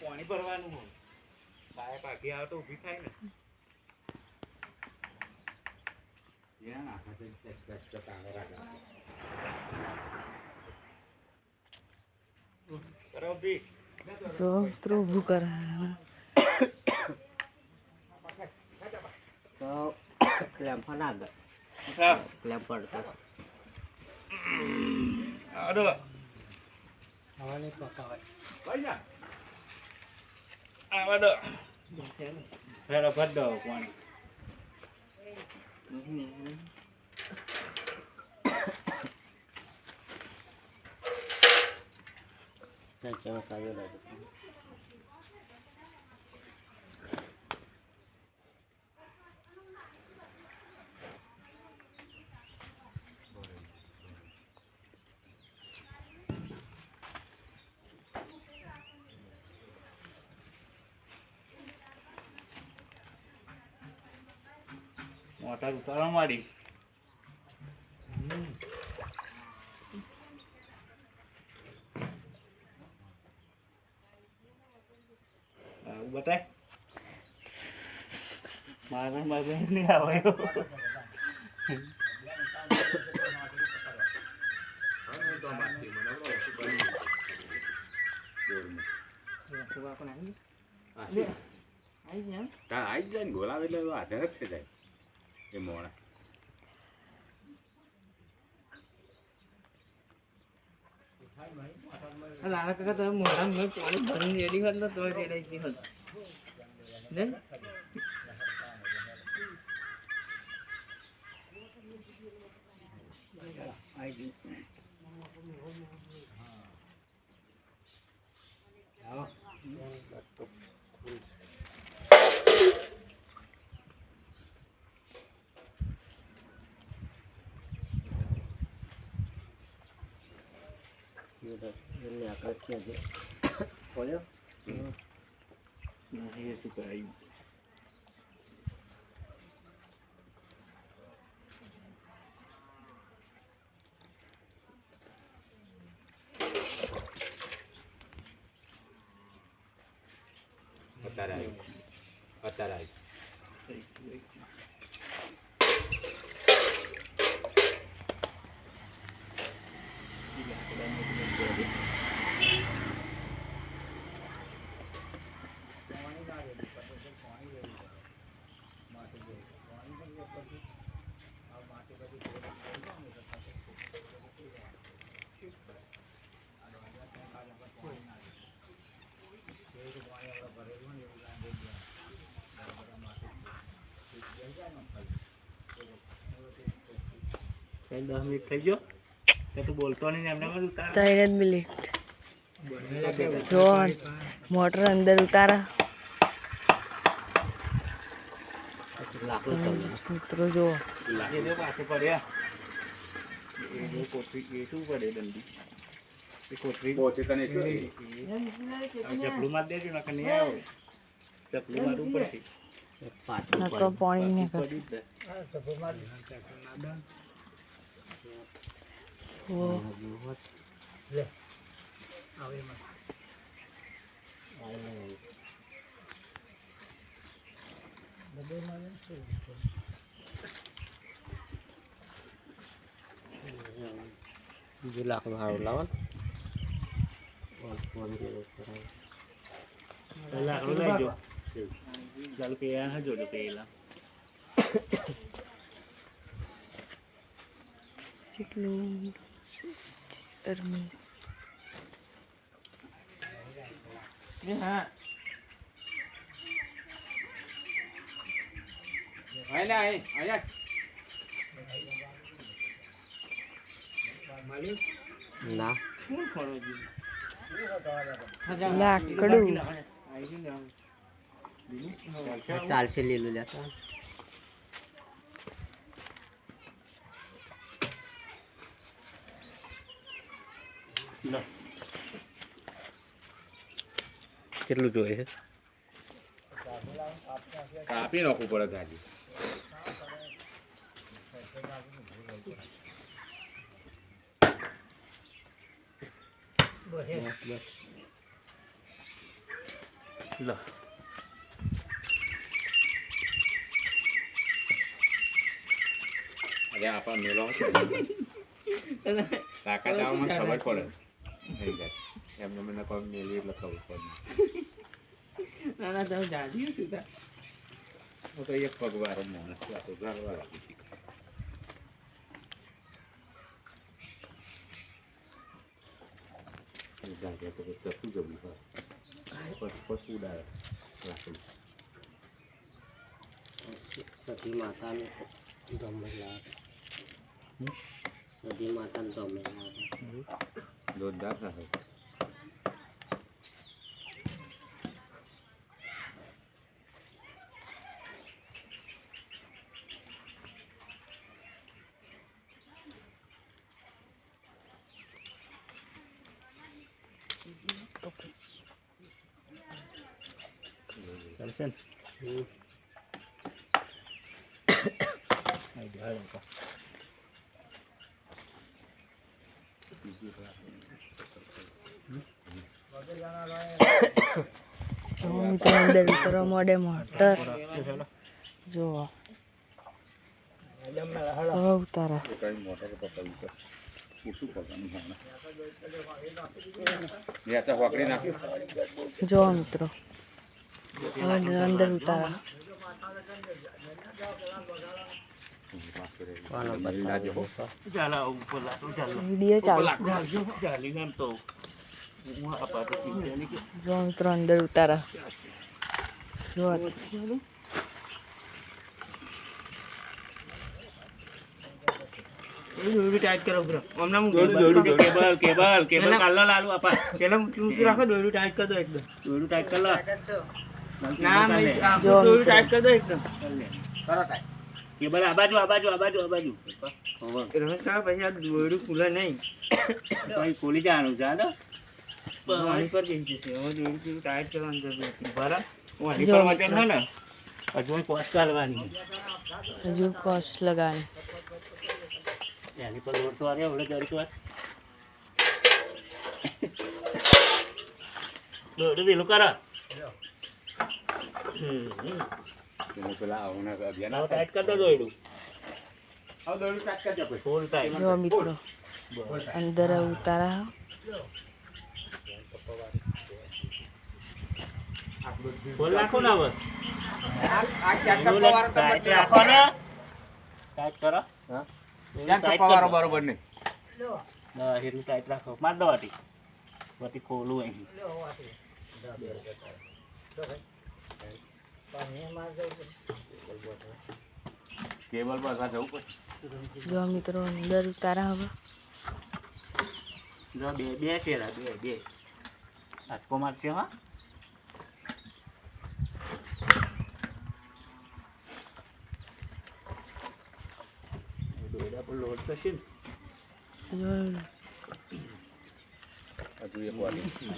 પાણી ભરવાનું હોય બાય પાકી આવે તો ઊભી થાય ને. જો તો ક્લેમ્પ ના આગળ ક્લેમ્પ પડતો આડો. ભાઈ જા. આવા દો. હેલો, ભર દો પાણી કાઢી લાગે મોટર ઉતારવા માંડી આવું બતાય મારે મારે નહીં આવે હવે તો મારતી મને બરાબર શું કર્યું? બોરમાં. હા, શું? તાર આઈ જ જાય ને ગોલાવે એટલે હાજર જ થઈ જાય એ મોણા નાના કાકા તમે મોઢા મેં પાણી ભરીને રેડી હોત ને તોય રેડાઈ ગઈ હોત ને એટલે આપણે ક્યાં છે બોલ્યો નથી એ શું કરાયું અત્યારે આવ્યું અત્યારે આવ્યું કઈ દસ મિનિટ થઈ ગયો? તો તું બોલતો નહીં એમને બધું ત્રણ જ મિનિટ. જો મોટર અંદર ઉતારા. મિત્રો જો. એ જો પાસે પડ્યા. એ જો કોથળી એ શું પડે દંડી? ચપલું માર દેજો નકર નહીં આવે. ચપલું મારવું પડશે પાણી ને કર પડી જ જાય. ઓ બીજું લાકડું સારું લાવો ને ફોન જેવો કરાય. તો લાકડું લઈ જો ચાલ પેલા હા જોડે પેલા કેટલું ગરમી હા અહીંયા અહીં અહીંયા ના શું કરો છો લાકડું આવી ગયું ને આમ. આ ચાલશે લીલું લેતા કેટલું જોઈએ છે? કાપી નાખવું પડે ગાજી બસ લો. અરે આપણા મેલો છે તાકાત આવવામાં ખબર પડે. થઈ જાય એમને મને કોઈ મેળવી એટલે ખબર પડે ના ના તમે જાડી શું તા હું તો એક પગવારો માણસ છું, આ તો ઘરવાળો. એ જાગે તો પછી કશું જવું હોય. પછી પછી ઉડાડે લાકડું. સતી માતાને ગમે લાગે સતી માતાને ગમે લાગે જોરદાર થાય ચાલશે ને હમ. આઈ ગયા લોકો મિત્રો અંદર ઉતરવા માંડે મોટર જો હવે ઉતારા જો મિત્રો અંદર ઉતારા. મિત્રો અંદર ઉતારા જો ટાઈટ કરો બ્રો હમણાં હું દોડું દોડું કેબલ કેબલ કેબલ કાઢલો લાલુ આપા પેલા ઊંચું રાખો દોરડું ટાઈટ કરી દો એકદમ દોડું ટાઈટ કર લો ના મેં મિત્રો. ટાઈટ કરી દો એકદમ કેબલ આ બાજુ આ બાજુ આ બાજુ આ બાજુ. પછી આ દોરડું ખુલે નહીં. ભાઈ ખોલી જવાનું છે પાણી પર જઈ જશે. હવે દોરડું થોડું ટાઈટ કરવાની જરૂર હતી બરાબર પર ને હજુ કોસ કાઢવાની. હજુ કોસ લગાવી એની પર તો આવ્યો હવે વાર દોડું પેલું કરો. હમ. જો મિત્રો અંદર ઉતારા ફૂલ નાખો ને તો ટાઈટ રાખો ને. કરો. હા? ટાઈટ કરો. બરોબર નહીં. હા, એટલું ટાઈટ રાખો. માર દો વાટી વાટી ખોલું અહીં. કેબલ પર જવું પડે. જો મિત્રો અંદર ઉતારા હવે. જો બે બે ચેરા બે બે. આટકો મારશે હા? દોયડા પર લોડ થશે ને.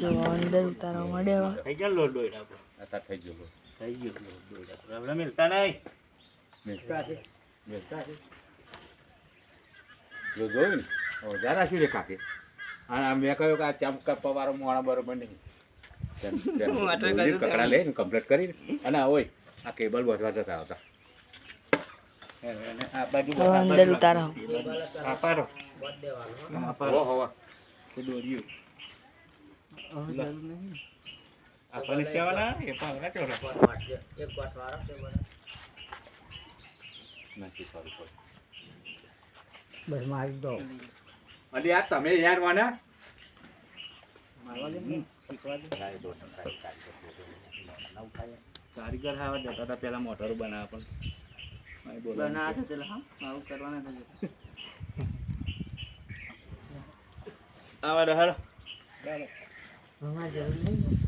જો અંદર ઉતારવા માંડે થઈ ગયા લોડ દોયડા પર? આ થઈ ગયું. થઈ ગયો લોડ દોયડા પર આપણે મિલતા નહીં. મેલતા છે. મેલતા છે. જો જોયું ને જરા શું છે કાકે? અને મેં કહ્યું કે આ ચમ કપ્પાવાળો મોણા બરોબર નહીં. કકડા લઈને કમ્પ્લીટ કરીને. અને ઓય આ કેબલ વધવા જતા આવતા. અંદર ઉતારા. હવા દોર્યું આપણને કહેવાના એ પાવડા ચોરા નથી સારું પડે બસ મારી દો. અલી આ તમે યાર વાના કારીગર હા જતા હતા પેલા મોટરો બનાવવા પણ. અહીં છે પેલા હા? આવું કરવાના છે આવા દો હાલો બાટવા જરૂર નહીં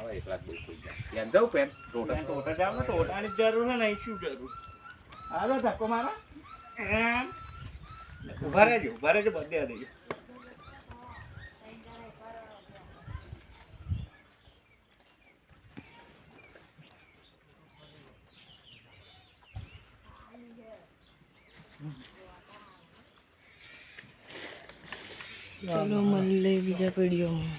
હવે એકલા જ બહુ જાય એમ જવું પેન? ટોટા. ટોટા જાવ ને ટોટાની જરૂર ને નહીં શું જરૂર? આવે ધક્કો મારા. ઊભા રહેજો ઊભા રહેજો બધે દેજો ચલો મળે બીજા વિડીયોમાં.